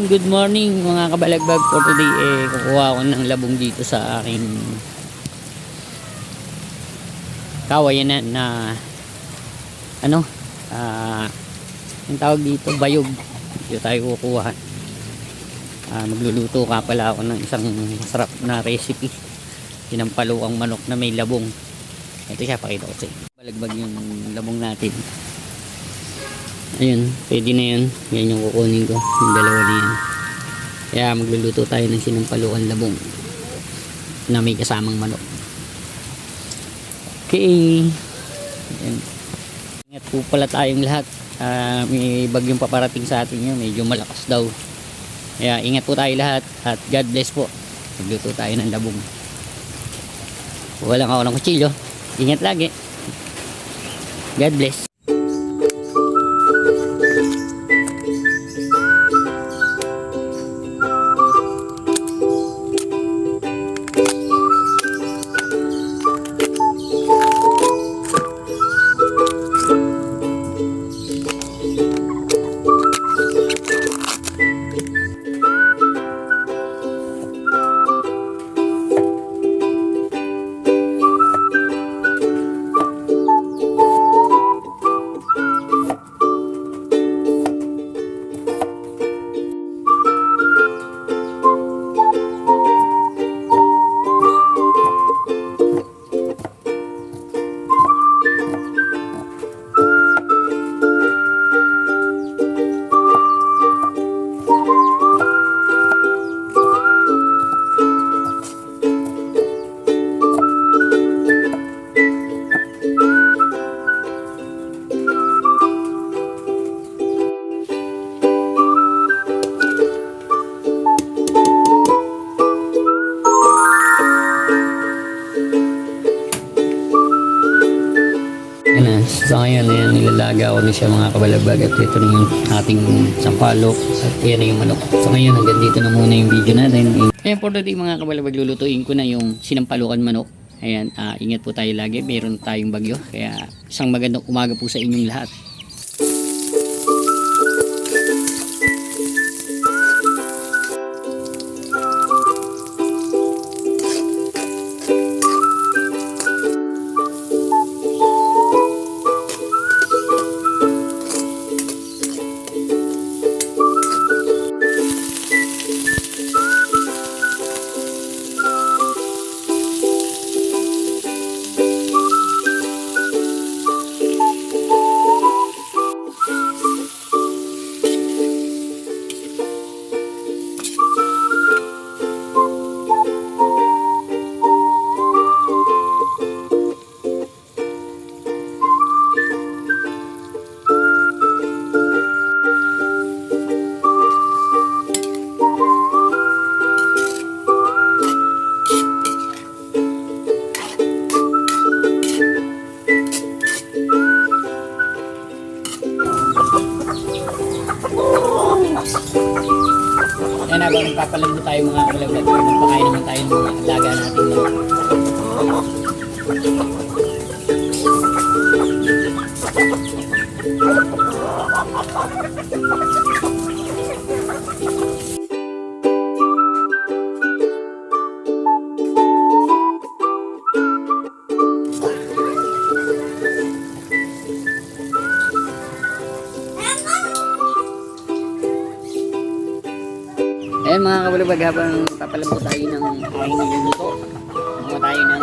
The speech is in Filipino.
morning, good morning mga kabalagbag. For today eh kukuha ako ng labong dito sa aking kawayanan na ano ah yung tawag dito? Bayog. Dito tayo kukuha. Ah, magluluto ka pala ako ng isang masarap na recipe. Sinampaluang manok na may labong. Ito siya pakita ko sa balagbag yung labong natin ayun pwede na yun. Yan yung kukunin ko. Yung dalawa na yan. Kaya magluluto tayo ng sinampaluan labong na may kasamang manok. Okay. Ayan. ingat po pala tayong lahat. Ah, may bagyong paparating sa atin yun. Medyo malakas daw. Kaya ingat po tayo lahat at God bless po. Magluto tayo ng labong. Walang ako ng kutsilyo. Ingat lagi. God bless So ngayon, ayan, nilalaga ko na siya mga kabalabag at ito na yung ating sampalok at yan na yung manok. So ngayon, hanggang dito na muna yung video natin. Ayan for today mga kabalabag, lulutuin ko na yung sinampalukan manok. Ayan, ah, ingat po tayo lagi. Meron tayong bagyo. Kaya isang magandang umaga po sa inyong lahat. Habang nagpapalambot tayo mga kabalabag, magpakain naman tayo ng mga alaga natin manok. Ayan mga kabalabag, habang papalambot tayo ng kain ng luto, kumuha tayo ng